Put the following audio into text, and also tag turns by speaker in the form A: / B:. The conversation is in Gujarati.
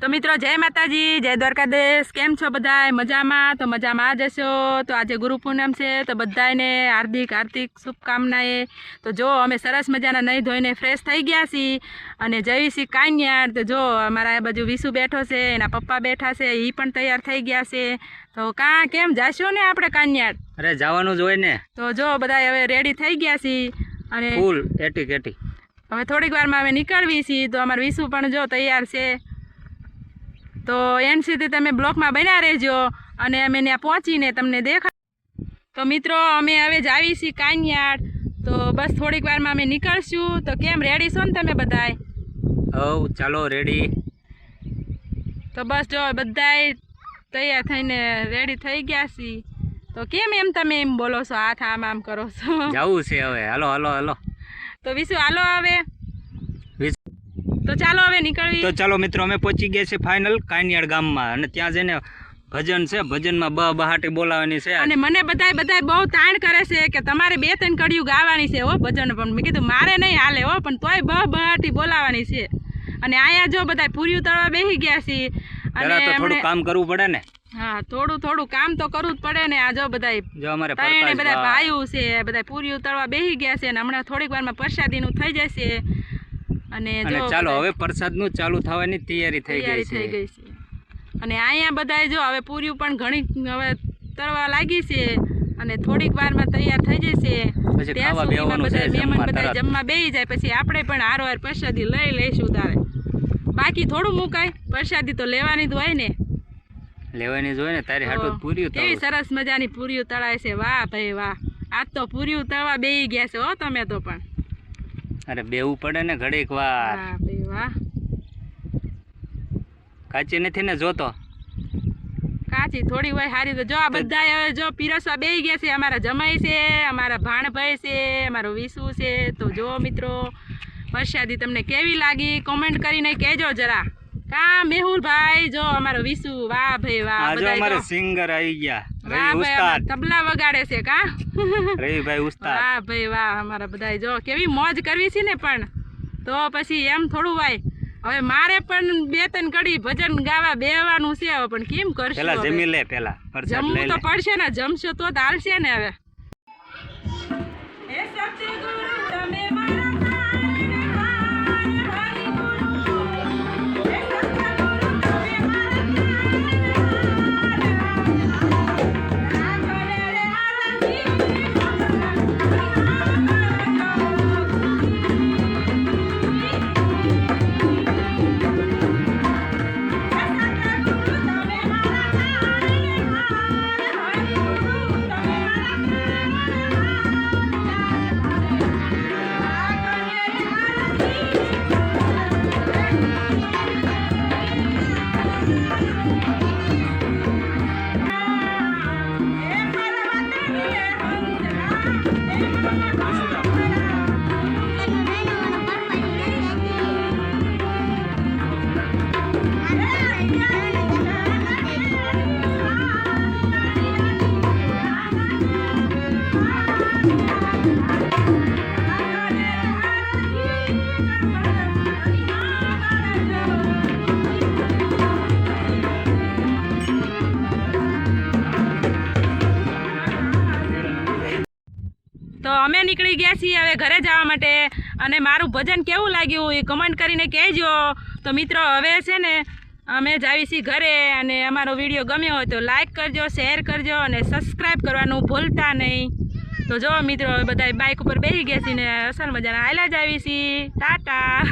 A: તો મિત્રો જય માતાજી જય દ્વારકાધીશ. કેમ છો બધાય? મજામાં? તો મજામાં જ હશો તો આજે ગુરુ પૂનમ છે તો બધાને હાર્દિક હાર્દિક શુભકામનાએ. તો જો અમે સરસ મજાના નહીં ધોઈને ફ્રેશ થઈ ગયા છીએ અને જઈ છીએ કાન્યાર. તો જો અમારા આ બાજુ વિસુ બેઠો છે એના પપ્પા બેઠા છે એ પણ તૈયાર થઈ ગયા છે. તો કાં કેમ જાશો ને આપણે કાન્યાર?
B: અરે જવાનું જ હોય ને.
A: તો જો બધા હવે રેડી થઈ ગયા છીએ અને
B: ફૂલ એટી કેટી
A: હવે થોડીક વારમાં અમે નીકળવી છીએ તો અમારું વિસુ પણ જો તૈયાર છે. તો એન સુધી તમે બ્લોકમાં બન્યા રહેજો અને અમે ત્યાં પહોંચીને તમને દેખા તો મિત્રો અમે હવે જાવી છીએ કાનિયાડ. તો બસ થોડીક વારમાં અમે નીકળશું. તો કેમ રેડી છો ને તમે બધાય?
B: હવ ચાલો રેડી
A: તો બસ જો બધાય તૈયાર થઈને રેડી થઈ ગયા છીએ. તો કેમ એમ તમે એમ બોલો છો? હાથ આમ આમ કરો છો?
B: જવું છે હવે. હાલો હાલો હાલો.
A: તો વિશુ હાલો હવે.
B: વીસ-
A: તો ચાલો હવે નીકળવી.
B: તો ચાલો મિત્રો અમે પહોંચી ગયા છે ફાઇનલ કાનિયાડ ગામમાં. અને ત્યાં જઈને ભજન છે ભજનમાં બ બહાટી બોલાવાની છે.
A: અને મને બધા બધા બહુ તાણ કરે છે કે તમારે બે ત્રણ કડિયું ગાવાની છે હો ભજન. પણ મેં કીધું મારે નહીં હાલે હો પણ તોય બ બહાટી બોલાવાની છે. અને અહીંયા જો બધા પૂર્યું તળવા બેસી ગયા છે અને
B: થોડું કામ કરવું પડે ને.
A: હા થોડું થોડું કામ તો કરવું જ પડે ને આ જો બધાય
B: જો અમારે
A: બધા ભાઈઓ છે બધા પૂરી તળવા બેસી ગયા છે. અને હમણાં થોડીક વારમાં પ્રસાદીનું થઈ જશે. અને
B: ચાલો હવે પ્રસાદનું ચાલુ થવાની તૈયારી થઈ
A: તૈયારી થઈ
B: ગઈ
A: ગઈ છે. અને અહીંયા બધાય જો હવે પૂર્યું પણ ઘણી હવે તરવા લાગી છે અને થોડીક વારમાં તૈયાર થઈ જશે. ત્યાં સુધીમાં
B: છે
A: બધા મહેમાન
B: જમવા
A: બધા જમવા બેસી જાય પછી આપણે પણ હારો હાર પ્રસાદી લઈ લઈશું તારે. બાકી થોડું મુકાય પ્રસાદી તો લેવાની જ હોય ને.
B: લેવાની જ હોય ને તારી હાટું પૂર્યું
A: કેવી સરસ મજાની પૂરીઓ તળાય છે. વાહ ભાઈ વાહ. આજ તો પૂરીઓ તળવા બેસી ગયા છે હો તમે તો પણ.
B: અરે બેવું પડે ને ઘડીક વાર. કાચી નથી ને જોતો?
A: કાચી થોડી હોય સારી તો જો આ બધા હવે જો પીરસવા બેહી ગયા છે અમારા જમાઈ છે અમારા ભાણભાઈ છે અમારો વિસુ છે. તો જો મિત્રો વરસાદી તમને કેવી લાગી? કોમેન્ટ કરીને કહેજો જરા. કા મેહુલભાઈ જો અમારો વિસુ વાહ ભાઈ વાહ
B: અમારે. સિંગર આવી ગયા.
A: તબલા વગાડે છે કા?
B: રવિભાઈ ઉસ્તાદ.
A: વાહ ભાઈ વાહ અમારા બધા જો કેવી મોજ કરવી છે ને પણ. તો પછી એમ થોડું વાય હવે મારે પણ બે ત્રણ કડી ભજન ગાવા બેવાનું છે હવે પણ કેમ કરશું
B: પેલા જમી લે પેલા
A: જમવું તો પડશે ને જમશો તો જ હાલશે ને હવે. હે તો અમે નીકળી ગયા છીએ હવે ઘરે જવા માટે. અને મારું ભજન કેવું લાગ્યું એ કમેન્ટ કરીને કહેજો. તો મિત્રો, હવે છે ને અમે જાવી છીએ ઘરે અને અમારો વીડિયો ગમ્યો હોય તો લાઇક કરજો શેર કરજો અને સબસ્ક્રાઈબ કરવાનું ભૂલતા નહીં. તો જો મિત્રો બધા બાઇક ઉપર બેસી ગયા છીએ ને અસલ મજાના. આયલા જ આવી છીએ ટાટા.